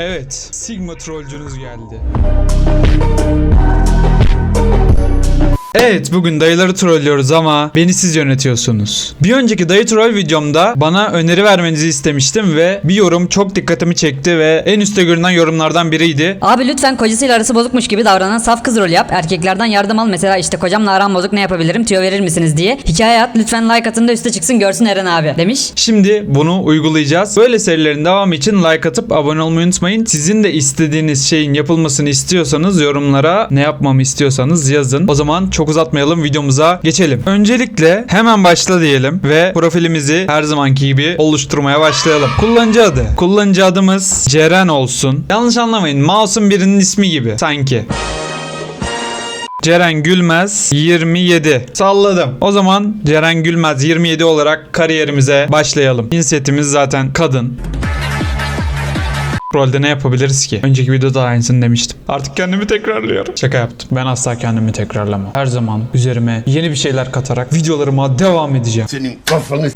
Evet, Sigma trollcünüz geldi. Evet bugün dayıları trollüyoruz ama beni siz yönetiyorsunuz. Bir önceki dayı troll videomda bana öneri vermenizi istemiştim ve bir yorum çok dikkatimi çekti ve en üstte görünen yorumlardan biriydi. Abi lütfen kocasıyla arası bozukmuş gibi davranan saf kız rolü yap. Erkeklerden yardım al. Mesela işte kocamla aram bozuk ne yapabilirim tüyo verir misiniz diye. Hikaye at lütfen like atın da üste çıksın görsün Eren abi demiş. Şimdi bunu uygulayacağız. Böyle serilerin devamı için like atıp abone olmayı unutmayın. Sizin de istediğiniz şeyin yapılmasını istiyorsanız yorumlara ne yapmamı istiyorsanız yazın. O zaman çok uzatmayalım videomuza geçelim. Öncelikle hemen başla diyelim ve profilimizi her zamanki gibi oluşturmaya başlayalım. Kullanıcı adı. Kullanıcı adımız Ceren olsun. Yanlış anlamayın. Mouse'un birinin ismi gibi sanki. Ceren Gülmez 27. Salladım. O zaman Ceren Gülmez 27 olarak kariyerimize başlayalım. Cinsiyetimiz zaten kadın. Rolde ne yapabiliriz ki? Önceki videoda aynısını demiştim. Artık kendimi tekrarlıyorum. Şaka yaptım. Ben asla kendimi tekrarlamam. Her zaman üzerime yeni bir şeyler katarak videolarıma devam edeceğim. Senin kafanı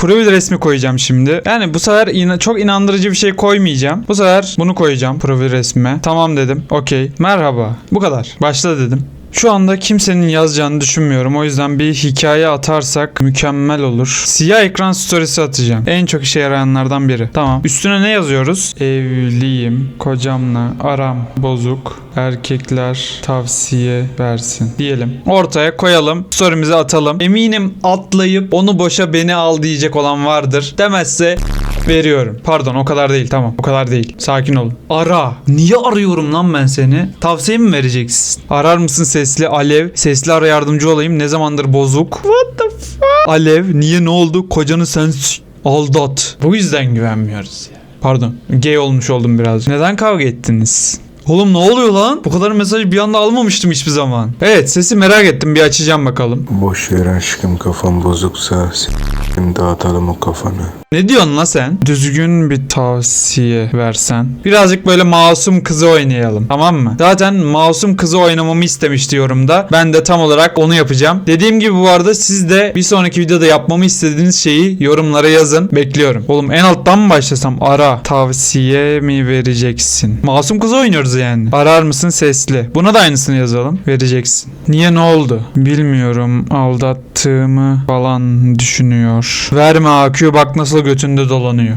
Profil resmi koyacağım şimdi. Yani bu sefer ina- çok inandırıcı bir şey koymayacağım. Bu sefer bunu koyacağım profil resmime. Tamam dedim. Okey. Merhaba. Bu kadar. Başla dedim. Şu anda kimsenin yazacağını düşünmüyorum. O yüzden bir hikaye atarsak mükemmel olur. Siyah ekran storiesi atacağım. En çok işe yarayanlardan biri. Tamam. Üstüne ne yazıyoruz? Evliyim. Kocamla aram bozuk. Erkekler tavsiye versin. Diyelim. Ortaya koyalım. Story'mizi atalım. Eminim atlayıp onu boşa beni al diyecek olan vardır. Demezse veriyorum. Pardon o kadar değil tamam. O kadar değil. Sakin olun. Ara. Niye arıyorum lan ben seni? Tavsiye mi vereceksin? Arar mısın sesli Alev? Sesli ara yardımcı olayım. Ne zamandır bozuk? What the fuck? Alev niye ne oldu? Kocanı sen aldat. Bu yüzden güvenmiyoruz ya. Pardon. Gay olmuş oldum biraz. Neden kavga ettiniz? Oğlum ne oluyor lan? Bu kadar mesajı bir anda almamıştım hiçbir zaman. Evet sesi merak ettim bir açacağım bakalım. Boş ver aşkım kafam bozuksa s**tim dağıtalım o kafanı. Ne diyorsun la sen? Düzgün bir tavsiye versen. Birazcık böyle masum kızı oynayalım. Tamam mı? Zaten masum kızı oynamamı istemişti yorumda. Ben de tam olarak onu yapacağım. Dediğim gibi bu arada siz de bir sonraki videoda yapmamı istediğiniz şeyi yorumlara yazın. Bekliyorum. Oğlum en alttan mı başlasam? Ara. Tavsiye mi vereceksin? Masum kızı oynuyoruz yani. Arar mısın sesli? Buna da aynısını yazalım. Vereceksin. Niye ne oldu? Bilmiyorum. Aldattığımı falan düşünüyor. Verme AQ bak nasıl götünde dolanıyor.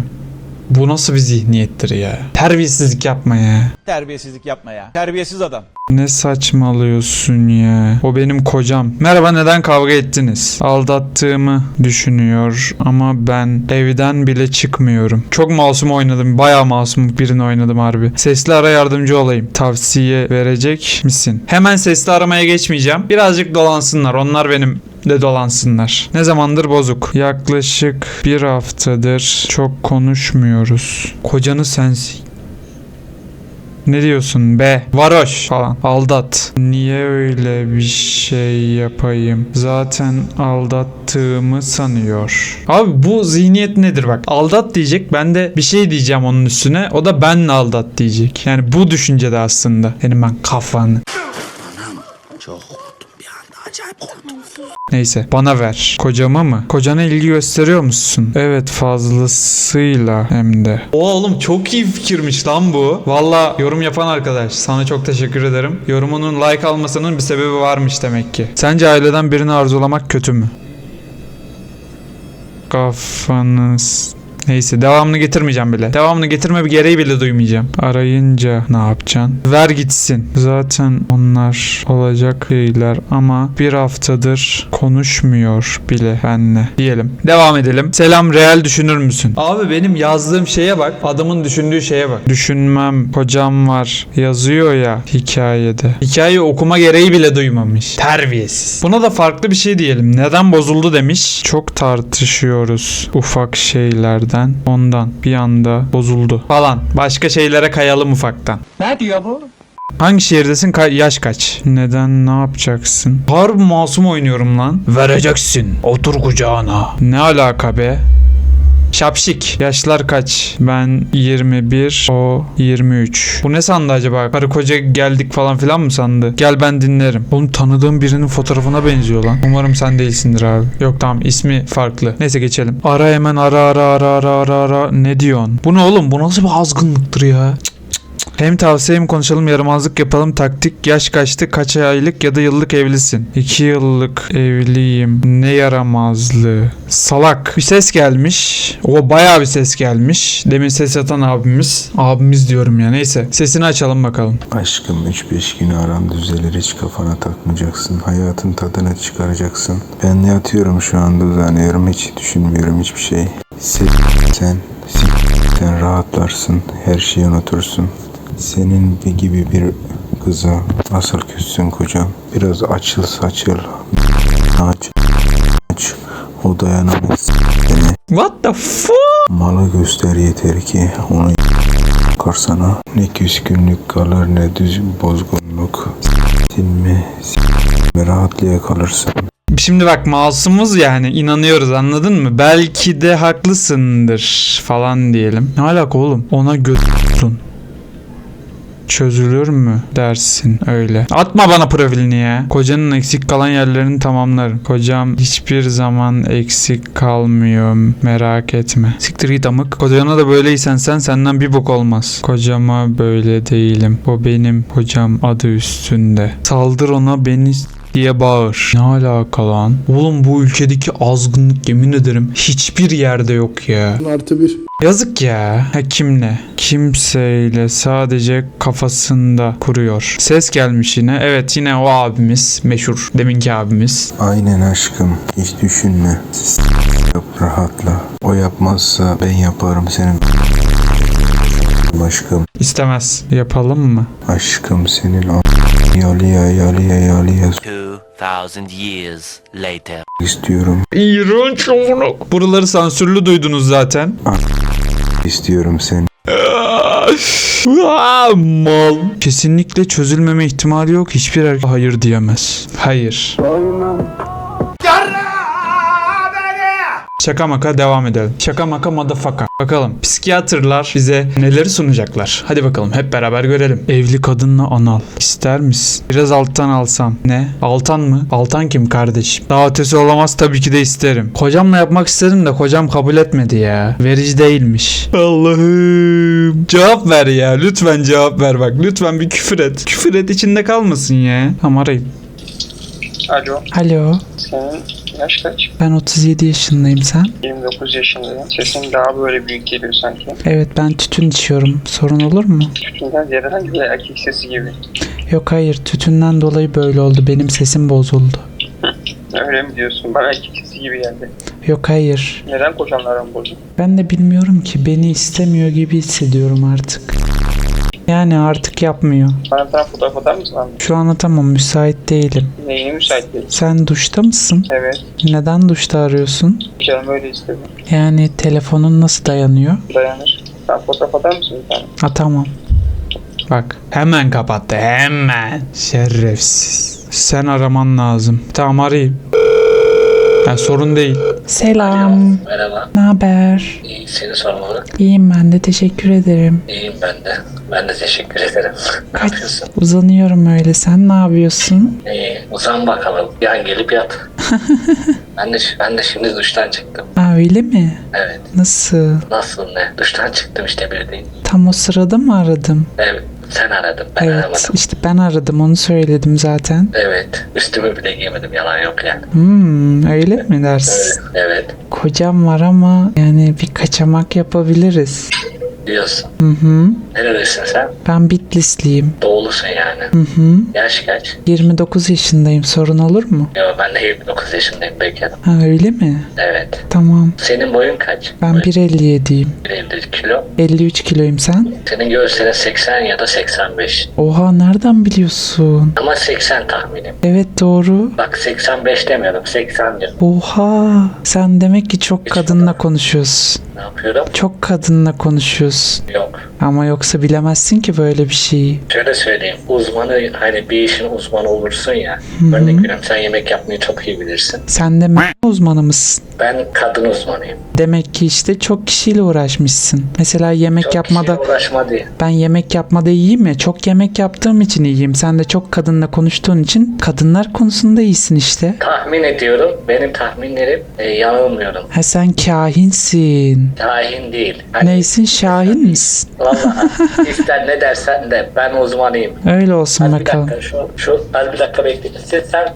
Bu nasıl bir zihniyettir ya? Terbiyesizlik yapma ya. Terbiyesizlik yapma ya. Terbiyesiz adam. Ne saçmalıyorsun ya? O benim kocam. Merhaba neden kavga ettiniz? Aldattığımı düşünüyor ama ben evden bile çıkmıyorum. Çok masum oynadım. Bayağı masum birini oynadım harbi. Sesli ara yardımcı olayım. Tavsiye verecek misin? Hemen sesli aramaya geçmeyeceğim. Birazcık dolansınlar. Onlar benim de dolansınlar. Ne zamandır bozuk? Yaklaşık bir haftadır çok konuşmuyoruz. Kocanı sensin. Ne diyorsun be? Varoş falan. Aldat. Niye öyle bir şey yapayım? Zaten aldattığımı sanıyor. Abi bu zihniyet nedir bak? Aldat diyecek. Ben de bir şey diyeceğim onun üstüne. O da benle aldat diyecek. Yani bu düşüncede aslında. Senin ben kafanı. Neyse bana ver. Kocama mı? Kocana ilgi gösteriyor musun? Evet fazlasıyla hem de. Oğlum çok iyi fikirmiş lan bu. Valla yorum yapan arkadaş sana çok teşekkür ederim. Yorumunun like almasının bir sebebi varmış demek ki. Sence aileden birini arzulamak kötü mü? Kafanız Neyse devamını getirmeyeceğim bile. Devamını getirme bir gereği bile duymayacağım. Arayınca ne yapacaksın? Ver gitsin. Zaten onlar olacak şeyler ama bir haftadır konuşmuyor bile benle. Diyelim. Devam edelim. Selam real düşünür müsün? Abi benim yazdığım şeye bak. Adamın düşündüğü şeye bak. Düşünmem. Kocam var. Yazıyor ya hikayede. Hikayeyi okuma gereği bile duymamış. Terbiyesiz. Buna da farklı bir şey diyelim. Neden bozuldu demiş. Çok tartışıyoruz ufak şeylerden. Ondan bir anda bozuldu falan. Başka şeylere kayalım ufaktan. Ne diyor bu? Hangi şehirdesin? Ka- yaş kaç? Neden ne yapacaksın? Harbi masum oynuyorum lan. Vereceksin. Otur kucağına. Ne alaka be? Şapşik. Yaşlar kaç? Ben 21, o 23. Bu ne sandı acaba? Karı koca geldik falan filan mı sandı? Gel ben dinlerim. Oğlum tanıdığım birinin fotoğrafına benziyor lan. Umarım sen değilsindir abi. Yok tamam ismi farklı. Neyse geçelim. Ara hemen ara ara ara ara ara ara. Ne diyorsun? Bu ne oğlum? Bu nasıl bir azgınlıktır ya? Cık. Hem tavsiye hem konuşalım yaramazlık yapalım taktik. Yaş kaçtı kaç aylık ya da yıllık evlisin? 2 yıllık evliyim. Ne yaramazlığı. Salak. Bir ses gelmiş. O bayağı bir ses gelmiş. Demin ses atan abimiz. Abimiz diyorum ya neyse. Sesini açalım bakalım. Aşkım 3-5 gün aram düzelir hiç kafana takmayacaksın. Hayatın tadını çıkaracaksın. Ben yatıyorum şu anda uzanıyorum hiç düşünmüyorum hiçbir şey. Se- sen, se- sen rahatlarsın. Her şeyi unutursun. Senin gibi bir kıza nasıl küssün kocam? Biraz açıl saçıl. Aç. Aç. O dayanamaz. What the fuck? Malı göster yeter ki onu karsana. Ne küskünlük kalır ne düz bozgunluk. Silme, silme rahatlığa kalırsın. Şimdi bak masumuz yani inanıyoruz anladın mı? Belki de haklısındır falan diyelim. Ne alaka oğlum? Ona götürsün. Çözülür mü dersin öyle. Atma bana profilini ya. Kocanın eksik kalan yerlerini tamamlarım. Kocam hiçbir zaman eksik kalmıyor merak etme. Siktir git amık. Kocana da böyleysen sen senden bir bok olmaz. Kocama böyle değilim. O benim kocam adı üstünde. Saldır ona beni diye bağır. Ne alaka lan? Oğlum bu ülkedeki azgınlık yemin ederim hiçbir yerde yok ya. Artı bir. Yazık ya. Ha kimle? Kimseyle sadece kafasında kuruyor. Ses gelmiş yine. Evet yine o abimiz. Meşhur deminki abimiz. Aynen aşkım hiç düşünme. S- Yap rahatla. O yapmazsa ben yaparım senin. Aşkım, İstemez. Yapalım mı? aşkım senin o yalıya yalıya yalıya 2,000 years later. istiyorum. İğrenç amına. Buraları sansürlü duydunuz zaten. istiyorum seni. Mal. Kesinlikle çözülmeme ihtimali yok. Hiçbir erkek hayır diyemez. Hayır. Şaka maka devam edelim. Şaka maka motherfucker. Bakalım psikiyatrlar bize neleri sunacaklar. Hadi bakalım hep beraber görelim. Evli kadınla anal. İster misin? Biraz alttan alsam. Ne? Altan mı? Altan kim kardeşim? Daha ötesi olamaz tabii ki de isterim. Kocamla yapmak istedim de kocam kabul etmedi ya. Verici değilmiş. Allah'ım. Cevap ver ya. Lütfen cevap ver bak. Lütfen bir küfür et. Küfür et içinde kalmasın ya. Tamam arayayım. Alo, Alo. senin yaş kaç? Ben 37 yaşındayım sen. 29 yaşındayım. Sesin daha böyle büyük geliyor sanki. Evet ben tütün içiyorum. Sorun olur mu? Tütünden ziyade sanki böyle erkek sesi gibi. Yok hayır tütünden dolayı böyle oldu. Benim sesim bozuldu. Öyle mi diyorsun? Bana erkek sesi gibi geldi. Yok hayır. Neden kocanların bozuk? Ben de bilmiyorum ki beni istemiyor gibi hissediyorum artık. Yani artık yapmıyor. Bir tane fotoğraf atar mısın abi? Şu an atamam müsait değilim. Neyine müsait değil? Sen duşta mısın? Evet, Neden duşta arıyorsun? canım öyle istedi. Yani telefonun nasıl dayanıyor? Dayanır. Sen fotoğraf atar mısın bir tane? Atamam. Bak hemen kapattı hemen. Şerefsiz. Sen araman lazım. Tamam arayayım. Ya sorun değil. Selam. Merhaba, Ne haber? iyi seni sormalı. İyiyim ben de teşekkür ederim. İyiyim ben de. Ben de teşekkür ederim. ne yapıyorsun? Uzanıyorum öyle. Sen ne yapıyorsun? İyi, uzan bakalım. Yan gelip yat. ben de ben de şimdi duştan çıktım. Aa öyle mi? Evet. Nasıl? Nasıl ne? Duştan çıktım işte bir değil. Tam o sırada mı aradım? Evet. Sen aradın. Ben evet aramadım. işte ben aradım onu söyledim zaten. Evet. Üstümü bile giymedim. Yalan yok yani. Hmm öyle mi dersin? Öyle. Evet. Kocam var ama yani bir kaçamak yapabiliriz. Diyorsun. Hı hı. Neredesin sen? Ben Bitlisliyim. Doğulusun yani. Hı hı. Yaş kaç? 29 yaşındayım. Sorun olur mu? Yo ben de 29 yaşındayım bekarım. Ha öyle mi? Evet. Tamam. Senin boyun kaç? Ben Boyun 1.57'yim. 1.50 kilo. 53 kiloyum sen? Senin göğüslerin 80 ya da 85. Oha nereden biliyorsun? Ama 80 tahminim. Evet doğru. Bak 85 demiyorum 80 diyorum. Oha. Sen demek ki çok kadınla konuşuyorsun. Ne yapıyorum? Çok kadınla konuşuyorsun. Yok. Ama yoksa bilemezsin ki böyle bir şeyi. Şöyle söyleyeyim. Uzmanı hani bir işin uzmanı olursun ya. Örnek veriyorum sen yemek yapmayı çok iyi bilirsin. Sen de m- uzmanı mısın? Ben kadın uzmanıyım. Demek ki işte çok kişiyle uğraşmışsın. Mesela yemek Çok yapmada kişiyle uğraşma diye. ben yemek yapmada iyiyim ya. Çok yemek yaptığım için iyiyim. Sen de çok kadınla konuştuğun için kadınlar konusunda iyisin işte. Tahmin ediyorum. Benim tahminlerim e, yanılmıyorum. Ha sen kahinsin. Şahin değil. Hani Neysin Şahin misin? Vallahi ister ne dersen de ben uzmanıyım. Öyle olsun Az bir bakalım. dakika şu, şu az bir dakika bekle. Siz sen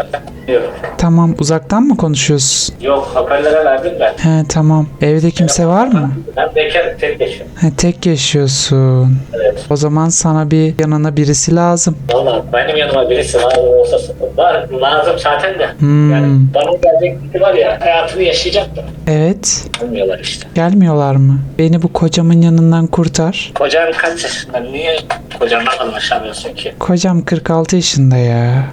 Tamam uzaktan mı konuşuyorsun? Yok hoparlöre verdim ben. He tamam. Evde kimse var mı? Ben bekar tek yaşıyorum. He, tek yaşıyorsun. Evet. O zaman sana bir yanına birisi lazım. Valla benim yanıma birisi var olsa var lazım zaten de. Hmm. Yani bana gelecek biri var ya hayatını yaşayacak da. Evet. Olmuyorlar işte. Gelmiyorlar mı? Beni bu kocamın yanından kurtar. Kocan kaç yaşında? Niye kocandan anlaşamıyorsun ki? Kocam 46 yaşında ya.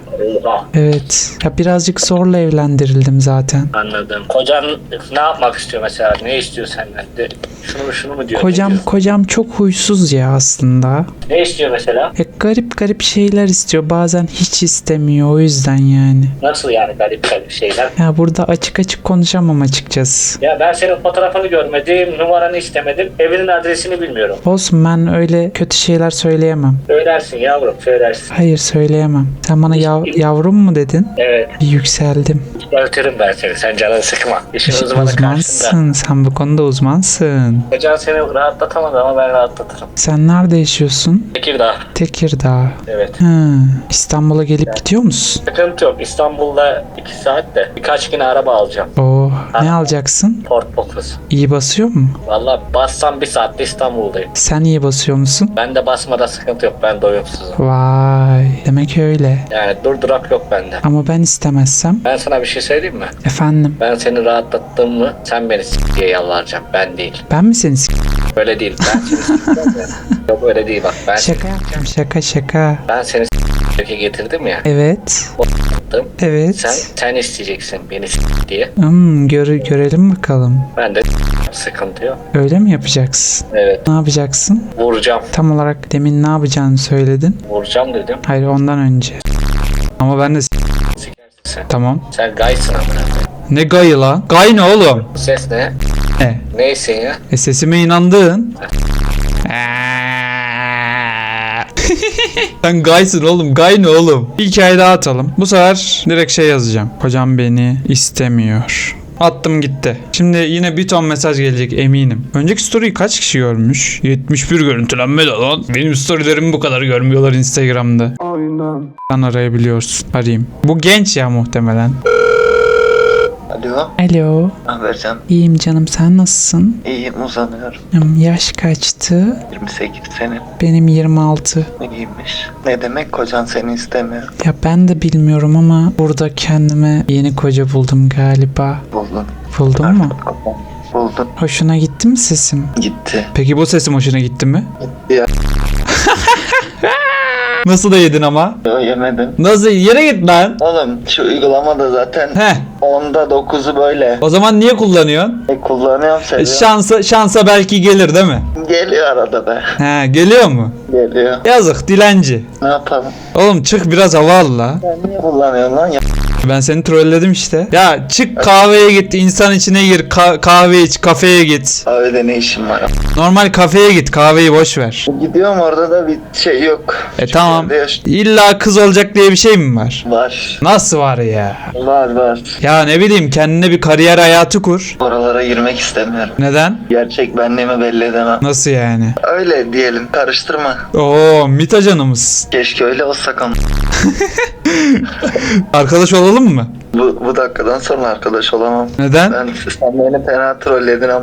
Oha Evet. Ya birazcık zorla evlendirildim zaten. anladım. Kocan ne yapmak istiyor mesela? Ne istiyor senden? De, şunu şunu mu diyor? Ne Kocam kocam çok huysuz ya aslında. Ne istiyor mesela? Ya garip garip şeyler istiyor. Bazen hiç istemiyor o yüzden yani. Nasıl yani garip garip şeyler? Ya burada açık açık konuşamam açıkçası. Ya ben senin fotoğrafını görmedim, numaranı istemedim, evinin adresini bilmiyorum. Olsun ben öyle kötü şeyler söyleyemem. Söylersin yavrum, söylersin. Hayır söyleyemem. Sen bana yav- yavrum mu dedin? Evet, yükseldim. öğretirim ben seni, sen canını sıkma. İşin uzmanı karşında. Uzmansın. Sen bu konuda uzmansın. Kocan seni rahatlatamadı ama ben rahatlatırım. Sen nerede yaşıyorsun? Tekirdağ, Tekirdağ. evet. Hı. İstanbul'a gelip gidiyor musun? Sıkıntı yok, İstanbul'da 2 saat de birkaç güne araba alacağım. Oo, ne alacaksın? Ford Focus. İyi basıyor mu? Valla bassam bir saatte İstanbul'dayım. Sen iyi basıyor musun? Ben de basmada sıkıntı yok, ben doyumsuzum. Vay, demek öyle. Yani durdurak yok bende. Ama ben istemezsem? Ben sana bir şey söyleyeyim mi? Efendim, Ben seni rahatlattım mı sen beni s- diye yalvaracağım. Ben değil. ben mi seni s- Öyle değil. Ben seni s- Yok öyle değil bak. Ben, Şaka yapacağım, şaka şaka. ben seni s- getirdim ya. Evet, Yaptım. evet. Sen sen isteyeceksin beni s- diye. Hmm, gör- görelim bakalım. Ben de sıkıntı yok. Öyle mi yapacaksın? Evet. Ne yapacaksın? Vuracağım. Tam olarak demin ne yapacağını söyledin. Vuracağım dedim. Hayır ondan önce. Ama ben de s- sen. tamam. Sen gaysın amına. Ne gayı lan? Gay ne oğlum? Bu ses ne? Ne? Neysin ya? E sesime inandın. Sen gaysın oğlum. Gay ne oğlum? Bir hikaye daha atalım. Bu sefer direkt şey yazacağım. Kocam beni istemiyor. Attım gitti. Şimdi yine bir ton mesaj gelecek eminim. Önceki story'i kaç kişi görmüş? 71 görüntülenme de lan. Benim storylerimi bu kadar görmüyorlar Instagram'da. Aynen. Sen arayabiliyorsun. Arayayım. Bu genç ya muhtemelen. Alo, Alo. Habercan. İyiyim canım sen nasılsın? İyiyim uzanıyorum. Hmm, Yaş kaçtı? 28 senin. Benim 26. İyiymiş. Ne demek kocan seni istemiyor? Ya ben de bilmiyorum ama burada kendime yeni koca buldum galiba. Buldun. Buldun mu? Buldun. Hoşuna gitti mi sesim? Gitti. Peki bu sesim hoşuna gitti mi? Ya Nasıl da yedin ama? yo, yemedin. Nasıl? Yere git lan. Oğlum şu uygulamada zaten Heh. onda 9'u böyle. O zaman niye kullanıyorsun? E, kullanıyorum E, seviyorum. şansa, şansa belki gelir değil mi? Geliyor arada be. He geliyor mu? Geliyor. Yazık dilenci. Ne yapalım? Oğlum çık biraz hava al la. Sen niye kullanıyorsun lan? Ya, Ben seni trolledim işte. Ya çık kahveye git insan içine gir ka- kahve iç kafeye git. Kahvede ne işin var? Normal kafeye git kahveyi boş ver. Gidiyorum orada da bir şey yok. E Şu tamam. yaş- İlla kız olacak diye bir şey mi var? Var. Nasıl var ya? Var var. Ya ne bileyim kendine bir kariyer hayatı kur. Oralara girmek istemiyorum. Neden? Gerçek benliğimi belli edemem. Nasıl yani? Öyle diyelim karıştırma. Oo mit ajanımız. Keşke öyle olsak ama. Arkadaş olalım mı? Bu, bu dakikadan sonra arkadaş olamam. Neden? Ben sen beni fena trolledin ama.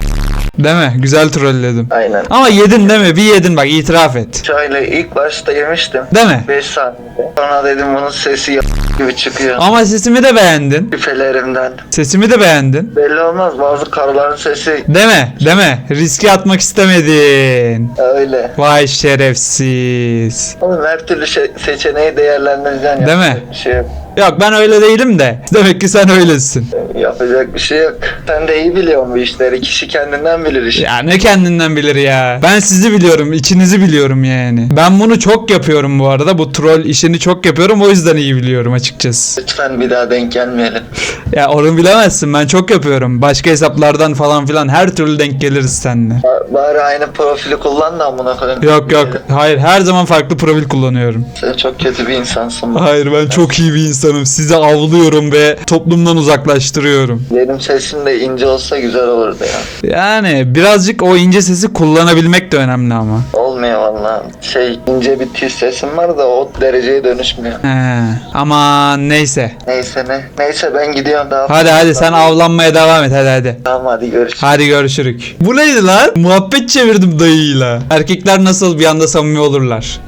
Değil mi? Güzel trolledim. Aynen. Ama yedin değil mi? Bir yedin bak itiraf et. Şöyle ilk başta yemiştim. Değil mi? 5 saniyede. Sonra dedim bunun sesi y- gibi çıkıyor. Ama sesimi de beğendin. Şüphelerimden. Sesimi de beğendin. Belli olmaz bazı karıların sesi? Değil mi? Riske atmak istemedin. öyle. Vay şerefsiz. Oğlum her türlü şey- seçeneği değerlendireceksin. Değil mi? Yapacak Bir şey yok. Yok ben öyle değilim de. Demek ki sen öylesin. Yapacak bir şey yok. Sen de iyi biliyorsun bu işleri. Kişi kendinden bilir işi. Ya ne kendinden bilir ya. Ben sizi biliyorum, içinizi biliyorum yani. Ben bunu çok yapıyorum bu arada. Bu troll işini çok yapıyorum. O yüzden iyi biliyorum açıkçası. Lütfen bir daha denk gelmeyelim. Ya onu bilemezsin ben çok yapıyorum. Başka hesaplardan falan filan her türlü denk geliriz seninle. Ba- Bari aynı profili kullan da amına koyayım. Yok yok hayır her zaman farklı profil kullanıyorum. Sen çok kötü bir insansın. Hayır ben çok iyi bir insanım. Sizi avlıyorum ve toplumdan uzaklaştırıyorum. Benim sesim de ince olsa güzel olurdu ya. Yani birazcık o ince sesi kullanabilmek de önemli ama. Olmuyor valla. Şey ince bir tiz sesim var da o dereceye dönüşmüyor. He, ama neyse. Neyse ne. Neyse ben gidiyorum daha. Hadi hadi sen avlanmaya devam et hadi hadi. Tamam hadi görüşürüz. Hadi görüşürük. Bu neydi lan? Muhabbet çevirdim dayıyla. Erkekler nasıl bir anda samimi olurlar?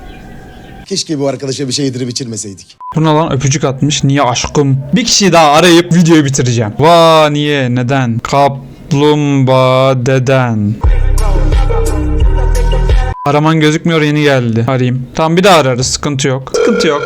Keşke bu arkadaşa bir şey yedirip içirmeseydik. Buna lan öpücük atmış. Niye aşkım? Bir kişiyi daha arayıp videoyu bitireceğim. Va niye? Neden? Kaplumbağa deden. Araman gözükmüyor yeni geldi. Arayayım. Tamam bir daha ararız. Sıkıntı yok. Sıkıntı yok.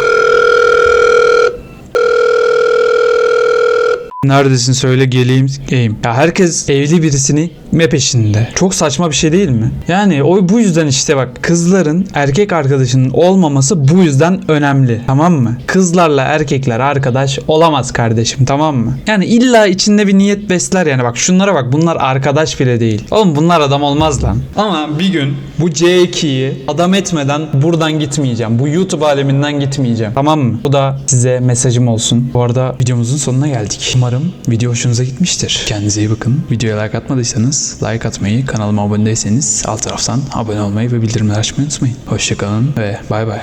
Neredesin söyle geleyim geleyim. Ya herkes evli birisini me peşinde. Çok saçma bir şey değil mi? Yani o bu yüzden işte bak kızların erkek arkadaşının olmaması bu yüzden önemli. Tamam mı? Kızlarla erkekler arkadaş olamaz kardeşim tamam mı? Yani illa içinde bir niyet besler yani bak şunlara bak bunlar arkadaş bile değil. Oğlum bunlar adam olmaz lan. Ama bir gün bu C2'yi adam etmeden buradan gitmeyeceğim. Bu YouTube aleminden gitmeyeceğim. Tamam mı? Bu da size mesajım olsun. Bu arada videomuzun sonuna geldik. Umarım video hoşunuza gitmiştir. Kendinize iyi bakın. Videoya like atmadıysanız like atmayı, kanalıma abone değilseniz alt taraftan abone olmayı ve bildirimleri açmayı unutmayın. Hoşçakalın ve bay bay.